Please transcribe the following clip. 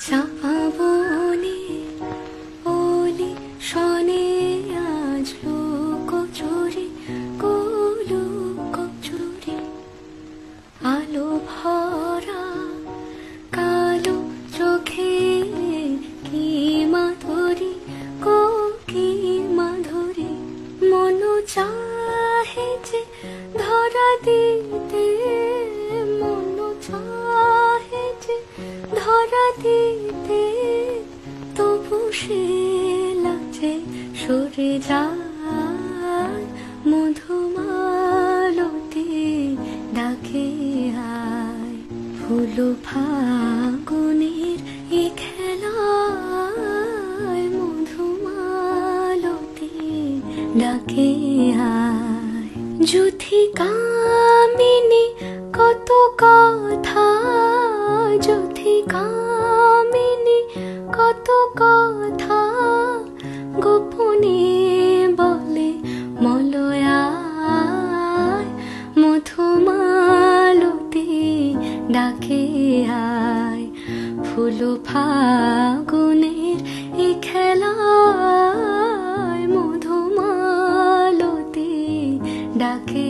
চাপা বনে ওলি শনে আজ লোক চুরি কচুরি আলো ভরা, কালো চোখে কি মাধুরী, কো কি মাধুরী? মন চাহে যে ধরা দিতে ধরা তবু সে লাজে সরে যায় মধুমালতি ডাকে আয়। ফুল ফাগুনের এ খেলায় মধুমালতি ডাকে আয়। যুথি কামিনী কত কথা গোপনে বলে মলয়ায় মধুমালতি ডাকে আয়। ফুল ফাগুনের এই খেলায় মধুমালতি ডাকে